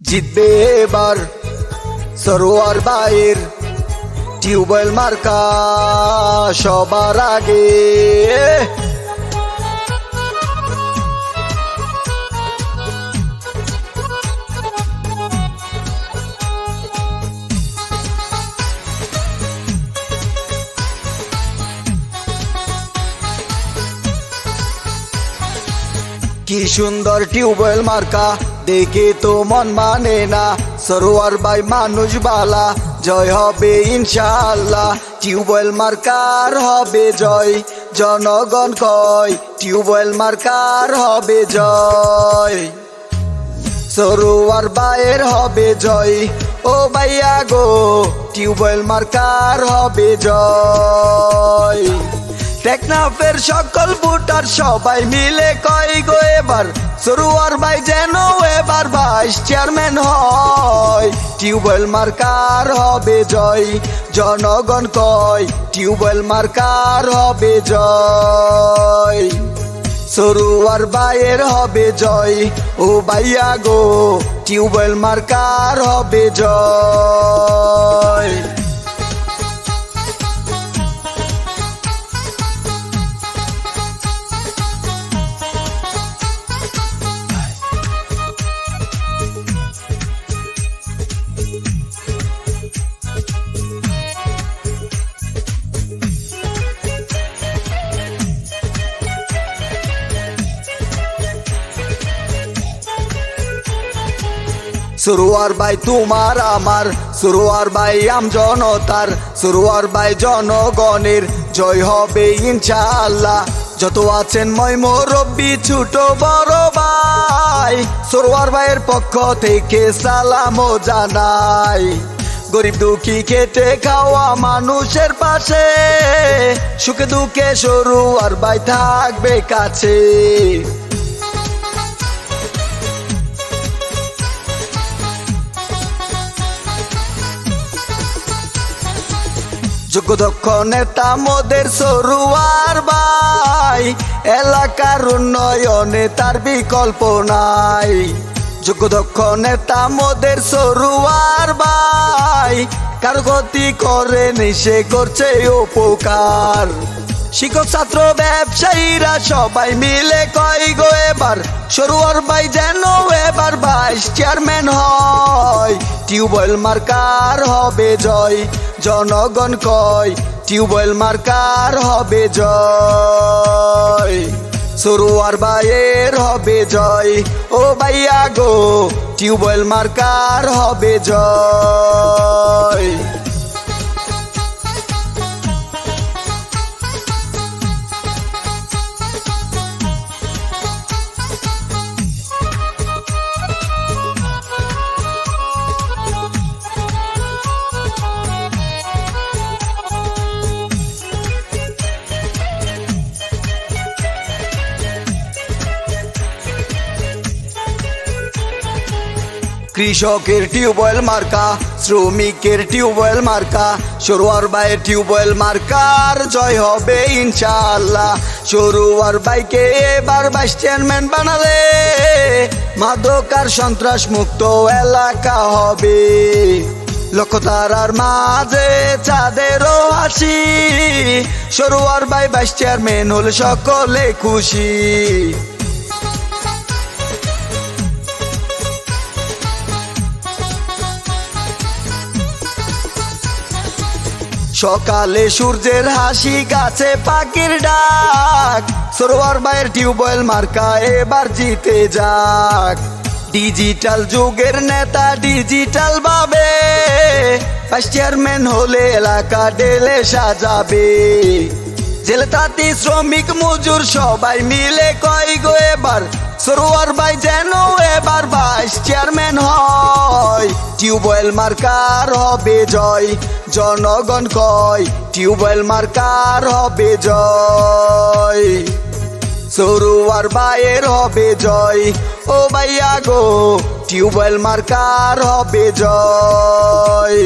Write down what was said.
জিতবে এবার সরোয়ার বাইর টিউবওয়েল মার্কা সবার আগে। কি সুন্দর টিউবওয়েল মার্কা? দেখে তো মন মানে না। সরোয়ার বাই মানুষ বালা। জয় হবে ইনশাআল্লাহ। টিউবওয়েল মার্কার হবে জয়। জনগণ কয়, টিউবওয়েল মার্কার হবে জয়। সরোয়ার বায়ের হবে জয়। ও ভাইয়া গো, টিউবওয়েল মার্কার হবে জয়। টেকনাফের সকল ভোটার সবাই মিলে কয় গো এবার? সরোয়ার ভাই যেন এবার ভাইস চেয়ারম্যান হয়। টিউবওয়েল মার্কার হবে জয়, জনগণ কয় টিউবওয়েল মার্কার হবে জয়। সরুয়ার বায়ের হবে জয়, ও বাইয়া গো, টিউবওয়েল মার্কার হবে জয়। সুরুয়ার ভাই তোমার আমার সুরুয়ার ভাই আম জনতার সুরুয়ার ভাই জনগণের। জয় হবে ইনশাআল্লাহ। যত আছেন মই রব্বি ছোট বড় ভাই। সুরুয়ার ভাইয়ের পক্ষ থেকে সালামও জানাই। গরিব দুঃখী খেটে খাওয়া মানুষের পাশে। সুখে দুঃখে সরু আর ভাই থাকবে কাছে। যোগ্য দক্ষ নেতা মোদের সরুয়ার ভাই। এলাকার উন্নয়নে তার বিকল্প নাই। যোগ্য দক্ষ নেতা মোদের সরুয়ার ভাই। কার গতি করে সে করছে উপকার। শিক্ষক, ছাত্র, ব্যবসায়ীরা সবাই মিলে কয় গো এবার? সরুয়ার ভাই যেন এবার ভাইস চেয়ারম্যান হয়। টিউবওয়েল মার্কার হবে জয়, জনগণ কয়, টিউবওয়েল মার্কার হবে জয়। সরুয়ার ভাইয়ের হবে জয়, ও ভাইয়া গো, টিউবওয়েল মার্কার হবে জয়। কৃষকের টিউবওয়েল মার্কা, শ্রমিকের টিউবওয়েল মার্কা, সরোয়ার বাইয়ের টিউবওয়েল মার্কার জয় হবে ইনশাআল্লাহ। সরোয়ার বাইকে এবার ভাইস চেয়ারম্যান বানালে, মাদকার সন্ত্রাস মুক্ত এলাকা হবে। লক্ষ্যতারার মাঝে চাঁদেরও হাসি, সরোয়ার বাই ভাইস চেয়ারম্যান হলে সকলে খুশি। সকালে সূর্যের হাসি, গাছে পাখির ডাক। সরোয়ার বাইয়ের টিউবওয়েল মার্কা এবার জিতে যাক। ডিজিটাল যুগের নেতা ডিজিটাল ভাবে। ভাইস চেয়ারম্যান হলে এলাকা ডেলে সাজাবে। জেলে তাঁতি, শ্রমিক, মজুর সবাই মিলে কয় গো এবার? সরোয়ার ভাই যেন টিউবওয়েল মার্কার হবে জয়, জনগণ কয়, টিউবওয়েল মার্কার হবে জয়। সরুয়ার বায়ের হবে জয়, ও ভাইয়া গো, টিউবওয়েল মার্কার হবে জয়।